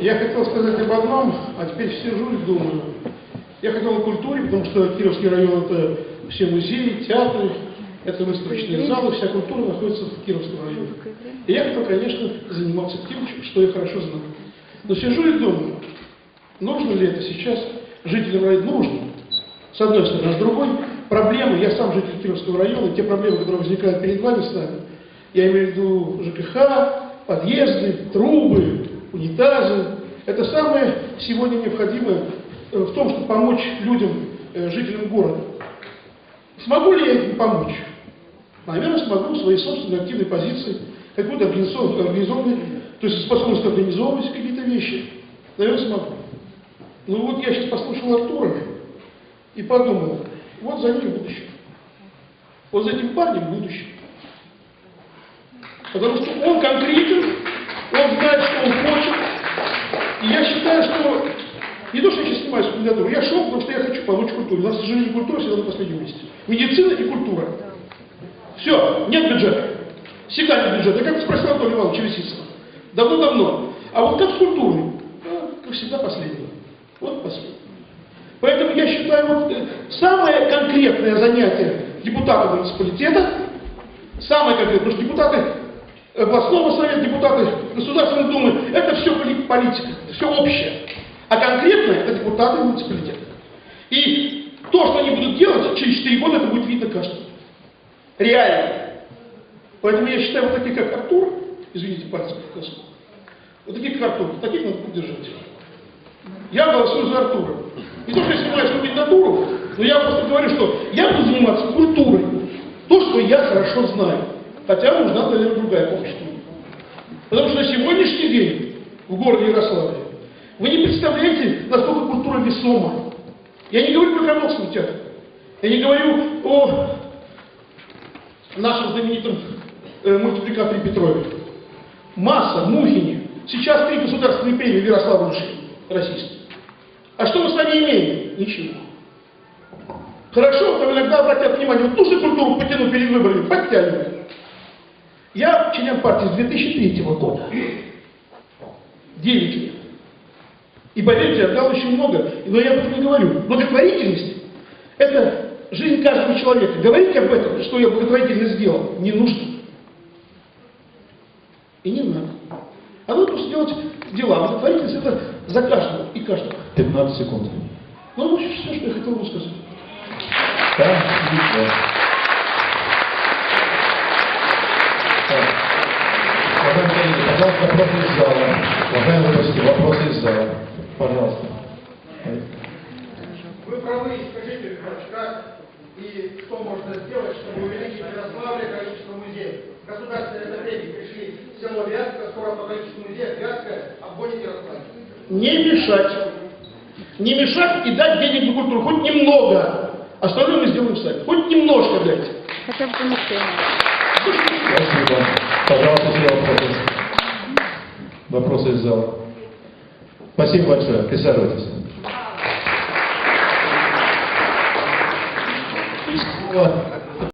Я хотел сказать об одном, а теперь сижу и думаю. Я хотел о культуре, потому что Кировский район это все музеи, театры, это выставочные залы, вся культура находится в Кировском районе. И я хотел, конечно, заниматься тем, что я хорошо знаю. Но сижу и думаю, нужно ли это сейчас жителям района? Нужно. С одной стороны. А с другой, проблемы, я сам житель Кировского района, те проблемы, которые возникают перед вами с нами, я имею в виду ЖКХ, подъезды, трубы, унитазы, это самое сегодня необходимое э, в том, чтобы помочь людям, э, жителям города. Смогу ли я им помочь? Наверное, смогу в своей собственной активной позиции, какой-то организованной, то есть способность организовывать какие-то вещи. Наверное, смогу. Ну вот я сейчас послушал Артура и подумал, вот за ним будущее. Вот за этим парнем будущее. Потому что он конкретен, он знает, что он что не то, что я сейчас снимаюсь кандидатуру, я шел, потому что я хочу помочь культуре. У нас, к сожалению, культура всегда на последнем месте. Медицина и культура. Все, нет бюджета. Всегда нет бюджета. Я как спросил Анатолий Иванович Весицына. Давно-давно. А вот как с культурой? Как всегда, последнее. Вот последнее. Поэтому я считаю, вот э, самое конкретное занятие депутата муниципалитета, самое конкретное, потому что депутаты областного совета, депутаты Государственной Думы, это все политика, общее. А конкретно это депутаты муниципалитета. И то, что они будут делать, через 4 года это будет видно каждому. Реально. Поэтому я считаю, вот такие как Артур, извините, пальцем покажу, вот таких Артур, таких надо поддержать. Я голосую за Артура. Не то, что я снимаю свою кандидатуру, но я просто говорю, что я буду заниматься культурой. То, что я хорошо знаю. Хотя нужна, наверное, другая помощь. Потому что на сегодняшний день в городе Ярославле вы не представляете, насколько культура весома. Я не говорю про Крамовский театр. Я не говорю о нашем знаменитом э, мультипликаторе Петрове. Масса, Мухине. Сейчас три государственные премии в Ярославле российские. А что мы с вами имеем? Ничего. Хорошо, там иногда обратят внимание, вот нужно культуру потянуть перед выборами, подтягиваем. Я член партии с 2003 года. 9 лет. И поверьте, я дал очень много, но я об этом не говорю. Благотворительность – это жизнь каждого человека. Говорить об этом, что я благотворительно сделал, не нужно. И не надо. А надо просто делать дела. Благотворительность – это за каждого и каждого. 15 секунд. Ну, вот все, что я хотел бы сказать. Да? Да. Пожалуйста, вопросы из зала. Уважаемые гости, вопросы из зала. Пожалуйста. Вы правы, скажите, как и что можно сделать, чтобы увеличить в Ярославле количество музеев. Государственные премии пришли в село Вятка, скоро по количеству музеев Вятка обгонит Ярославль. Не мешать. Не мешать и дать денег на культуру. Хоть немного. Остальное мы сделаем сами. Хоть немножко дайте. Хотя бы помещение. Спасибо. Пожалуйста, все вопросы. Вопросы из зала. Спасибо большое. Присаживайтесь.